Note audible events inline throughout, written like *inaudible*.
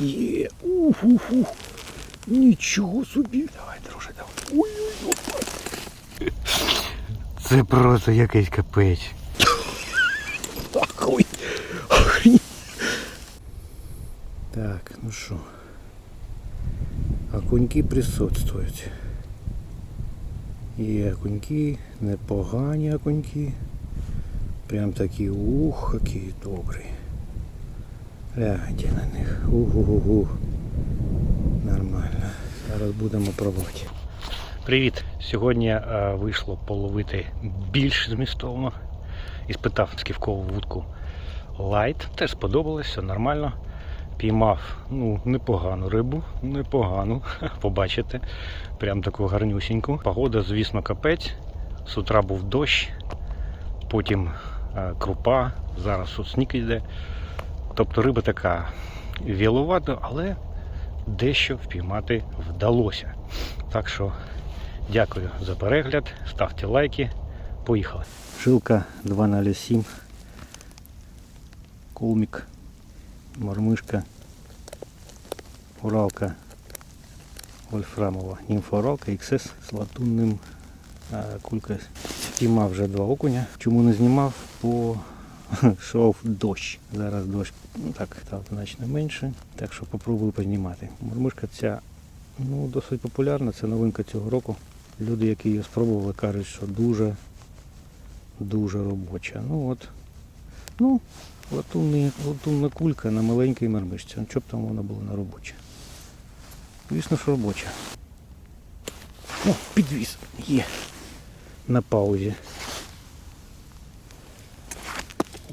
Є. Ух, ух, ух. Нічого собі. Давай, друже, давай. Ой-ой-ой. Це просто якийсь капець. Ой. Так, ну що. Окуньки присутствують. І окуньки, непогані окуньки. Прям такі, ух, які добрі. Гляньте на них. Угу-гу-гу. Нормально. Зараз будемо пробувати. Привіт! Сьогодні е, вийшло половити більш змістовно і спитав сківкову вудку лайт. Теж сподобалось, все нормально. Піймав ну, непогану рибу, непогану. Побачите. Прям таку гарнюсіньку. Погода, звісно, капець. З утра був дощ, потім е, крупа, зараз тут сніг йде. Тобто риба така віловата, але дещо впіймати вдалося. Так що дякую за перегляд, ставте лайки. Поїхали. Жилка 207. Кулмік. Мормишка. Уралка. Вольфрамова. Німфоуралка XS з латунним а, кулькою. Знімав вже два окуня. Чому не знімав? Бо *laughs* йшов дощ. Зараз дощ ну, так став значно менше. Так що попробую познімати. Мормишка ця ну, досить популярна, це новинка цього року. Люди, які її спробували, кажуть, що дуже дуже робоча. Ну от, ну, латунний, латунна кулька на маленькій мармишці. Ну, що б там вона була на робоча. Звісно, що робоча. О, підвіз. Є. На паузі.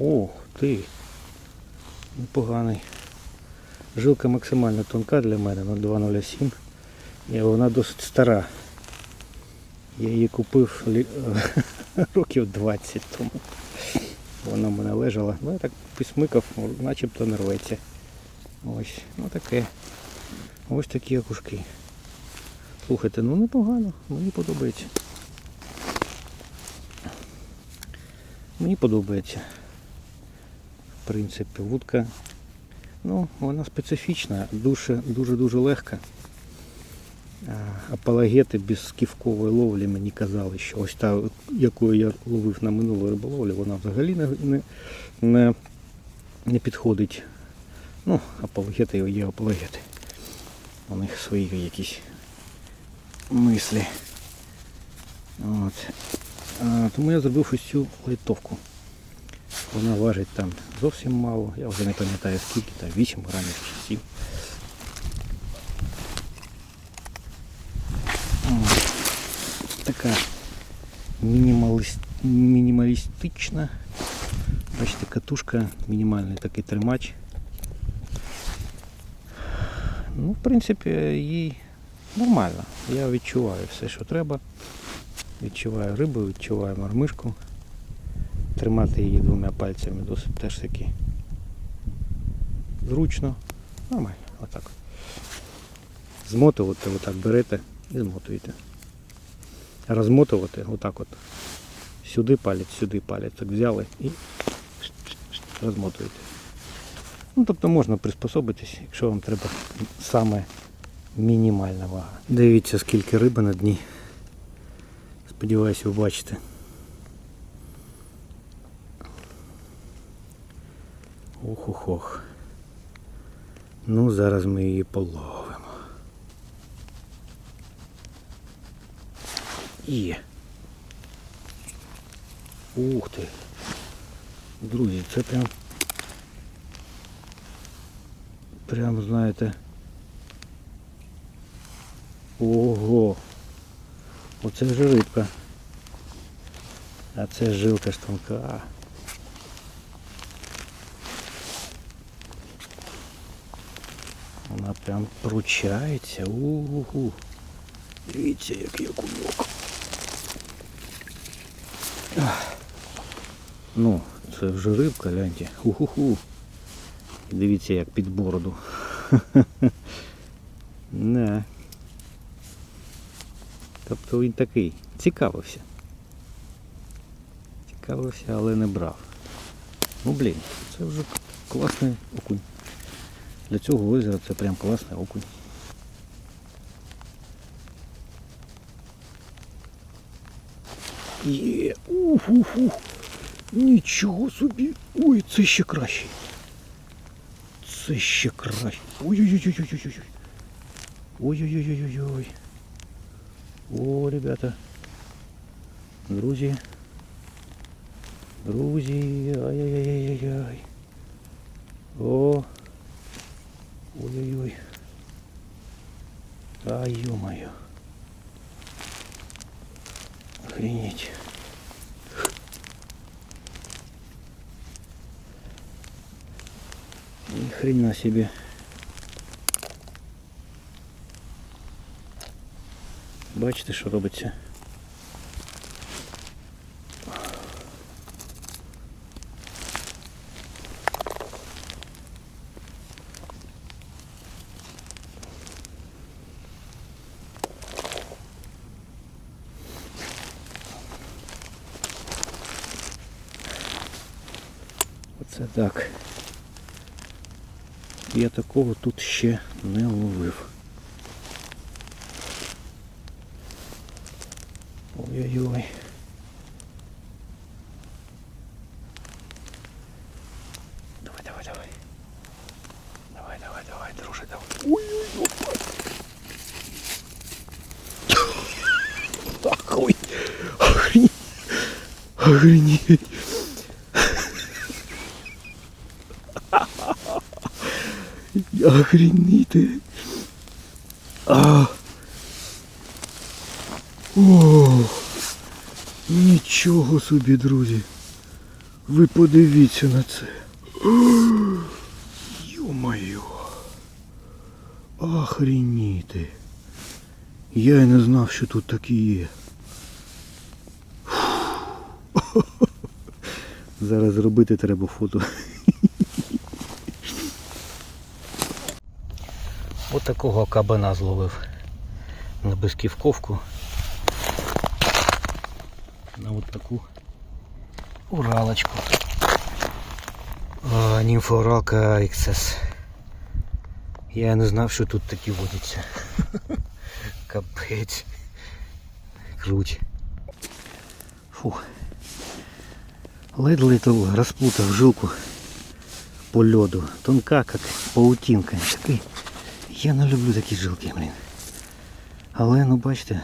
О, ти. Непоганий. Жилка максимально тонка для мене, 0,207. І вона досить стара. Я її купив *laughs* років 20 тому. Вона в мене лежала. Ну я так писмикав, начебто не рветься. Ось, ну таке. Ось такі окушки. Слухайте, ну непогано, мені подобається. Мені подобається. В принципі, вудка. Ну, вона специфічна, дуже дуже дуже легка. А, Апологети без сківкової ловлі мені казали, що ось та, яку я ловив на минулій риболовлі, вона взагалі не, не, не, підходить. Ну, апологети є апологети. У них свої якісь мислі. От. Тому я зробив ось цю литовку. Вона важить там зовсім мало, я вже не пам'ятаю скільки, там 8 грамів чи 7. Така мінімаліст... мінімалістична. Бачите, катушка, мінімальний такий тримач. Ну, в принципі, їй нормально. Я відчуваю все, що треба. Відчуваю рибу, відчуваю мормишку. Тримати її двома пальцями досить теж таки зручно. Нормально, отак. Змотувати, отак берете і змотуєте. Розмотувати отак от. Сюди палець, сюди палець. Так взяли і розмотуєте. Ну, тобто можна приспособитись, якщо вам треба саме мінімальна вага. Дивіться, скільки риби на дні. Сподіваюся, ви бачите. Ох-ох-ох. Ну, зараз ми її половимо. Є. Ух ти. Друзі, це прям. Прям, знаєте. Ого. Оце вже рибка. А це жилка ж тонка. Вона прям пручається. Угу. Дивіться, який кульок. Ну, це вже рибка, гляньте. Ху-ху-ху. Дивіться, як під бороду. *laughs* Не. Тобто він такий. Цікавився. Цікавився, але не брав. Ну блін, це вже класний окунь. Для цього озера це прям класний окунь. Є, ух, ух, ух. Нічого собі. Ой, це ще краще. Це ще краще. Ой-ой-ой-ой-ой-ой. Ой-ой-ой-ой-ой. О, ребята. Друзі. Друзі. Ай-яй-яй-яй-яй. О. Ой-ой-ой. Ай, ё-моё. Охренеть. Ни хрена себе. Бачите, що робиться? Оце так. Я такого тут ще не ловив. Ой-ой-ой. Давай, давай, давай. Давай, давай, давай, друже. Ой-ой-ой. Охренеть. Охренеть. Охренеть. А. О, нічого собі, друзі. Ви подивіться на це. Йо-моє. Охреніти. Я й не знав, що тут такі є. *laughs* Зараз зробити треба фото. Такого кабана зловив на безківковку. На от таку уралочку. Німфоралка XS. Я не знав, що тут такі водяться. *laughs* Капець. Круть. Фух. Ледь-ледь розплутав жилку по льоду. Тонка, як паутинка. Такий. Я не люблю такі жилки, блін. Але ну бачите,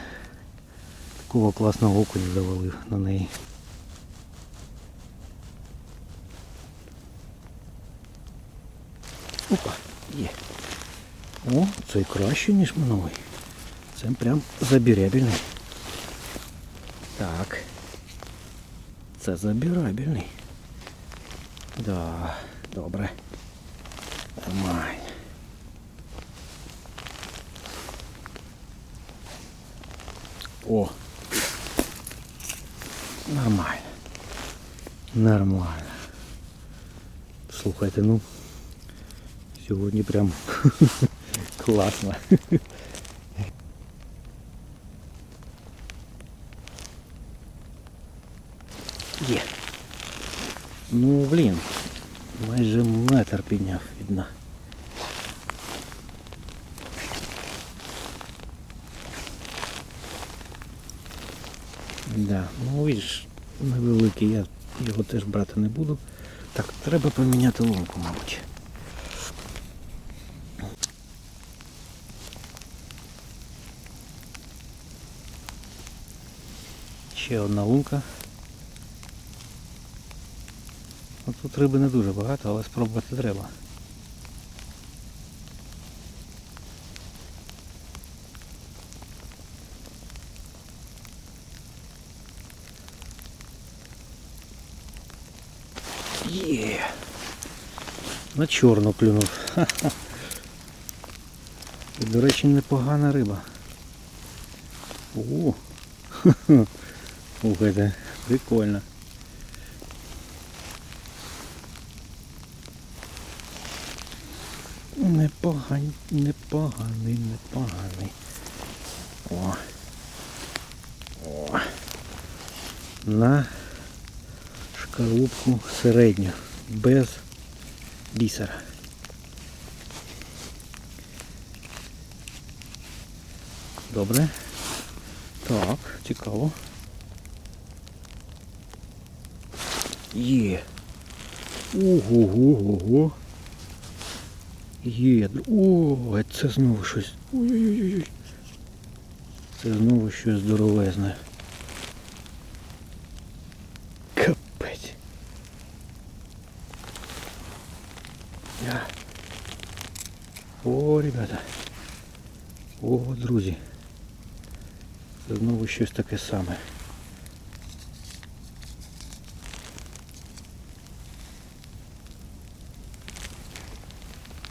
такого класного окуня завалив на неї. Опа, є. О, це краще, ніж минулий. Це прям забірябельний. Так. Це забірабельний. Да, добре. Нормально. О. Нормально. Нормально. Слухайте, ну сьогодні прям *laughs* класно. Є. Ну, блін, майже метр підняв від дна. Да, ну видиш, невеликий, я його теж брати не буду. Так, треба поміняти лунку, мабуть. Ще одна лунка. Ну, тут риби не дуже багато, але спробувати треба. Є. На чорну клюнув. Ха-ха. І, до речі, непогана риба. О. Слухайте, прикольно. Непоганий, непоганий, непоганий. О. О. На шкарубку середню, без бісера. Добре. Так, цікаво. Є. Ого, го го Є. О, це знову щось. Ой-ой-ой. Це знову щось здоровезне. Ребята. О, друзі. Це знову щось таке саме.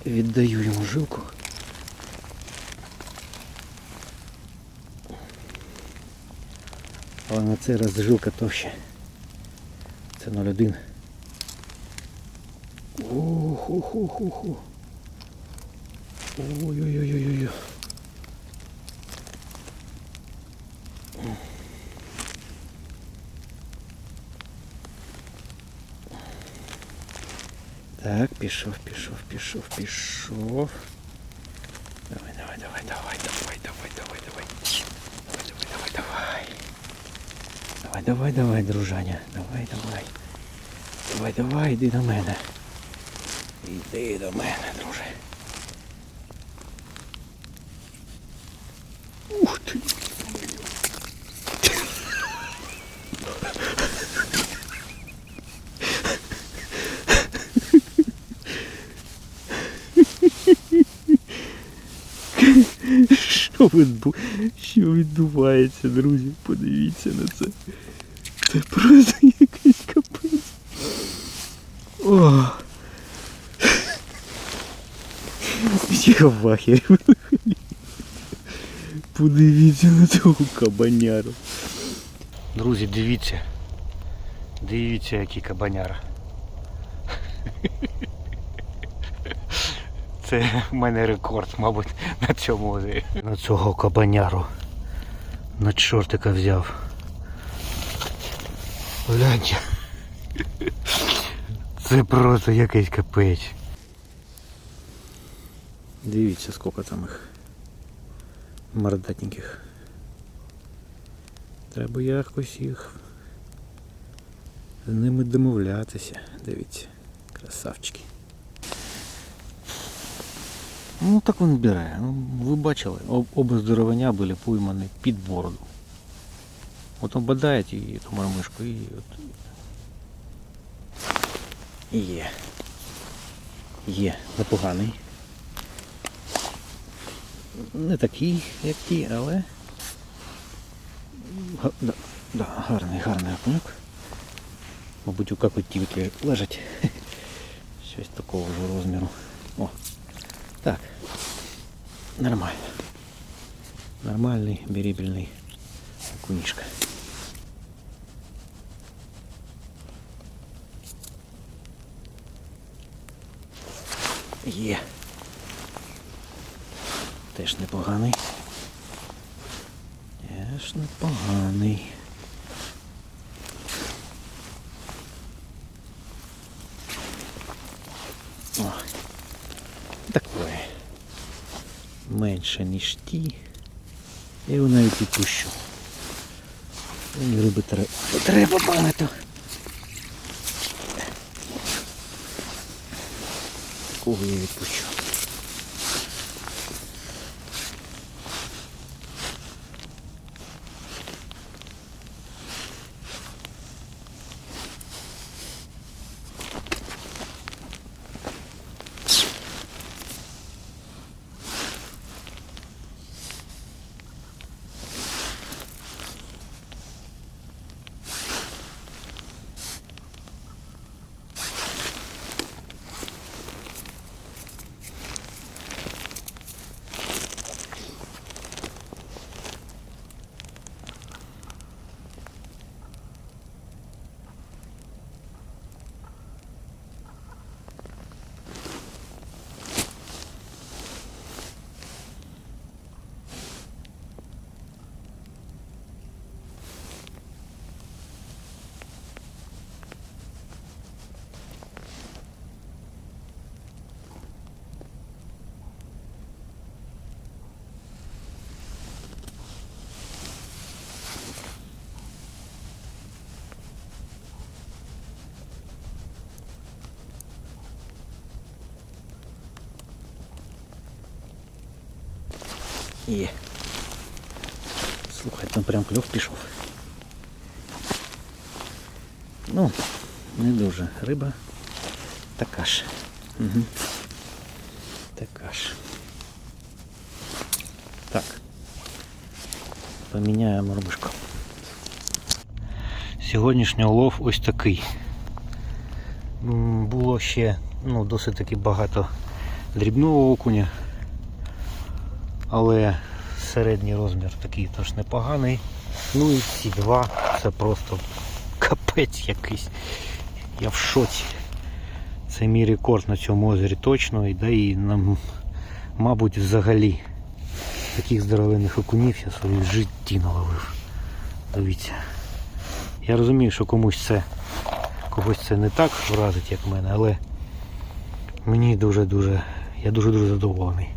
Віддаю йому жилку. Але на цей раз жилка товще. Це 0,1. Охо-хо-хо-хо. Ой-ой-ой-ой-ой. Так, пішов, пішов, пішов, пішов. Давай, давай, давай, давай, давай, давай, давай, давай. Давай, давай, давай, давай. Давай, давай, давай, дружаня. Давай, давай. Давай, давай, йди до мене. Йди до мене, друже. Що, відбу... що відбувається, друзі? Подивіться на це. Це просто *laughs* якийсь капець. О. Я в. Подивіться на цього кабаняру. Друзі, дивіться. Дивіться, який кабаняра. Це в мене рекорд, мабуть, на цьому озері. На цього кабаняру. На чортика взяв. Гляньте. Це просто якийсь капець. Дивіться, скільки там їх мордатеньких. Треба якось їх з ними домовлятися. Дивіться, красавчики. Ну так він бере. Ну, ви бачили, об- оба здоровання були поймані під бороду. От он бодає і ту мармишку і от. Є. Є, непоганий. Не такий, як ті, але. Да, да, гарний, гарний окуньок. Мабуть, у какотівки лежать. *laughs* Щось такого ж розміру. О. Так. Нормально. Нормальний беребельний окунішка. Є. Теж непоганий. Теж непоганий. О, такое. Менше, ніж ті. Я його навіть відпущу. Риби треба. Треба багато. Кого я відпущу? Є. Слухай, там прям кльов пішов. Ну, не дуже. Риба така ж. Угу. Така ж. Так. Поміняємо рубишку. Сьогоднішній улов ось такий. Було ще ну, досить таки багато дрібного окуня, але середній розмір такий теж непоганий. Ну і ці два це просто капець якийсь. Я в шоці. Це мій рекорд на цьому озері точно, і да і нам, мабуть, взагалі таких здоровенних окунів я в житті наловив. Дивіться. Я розумію, що комусь це когось це не так вразить, як мене, але мені дуже-дуже, я дуже-дуже задоволений.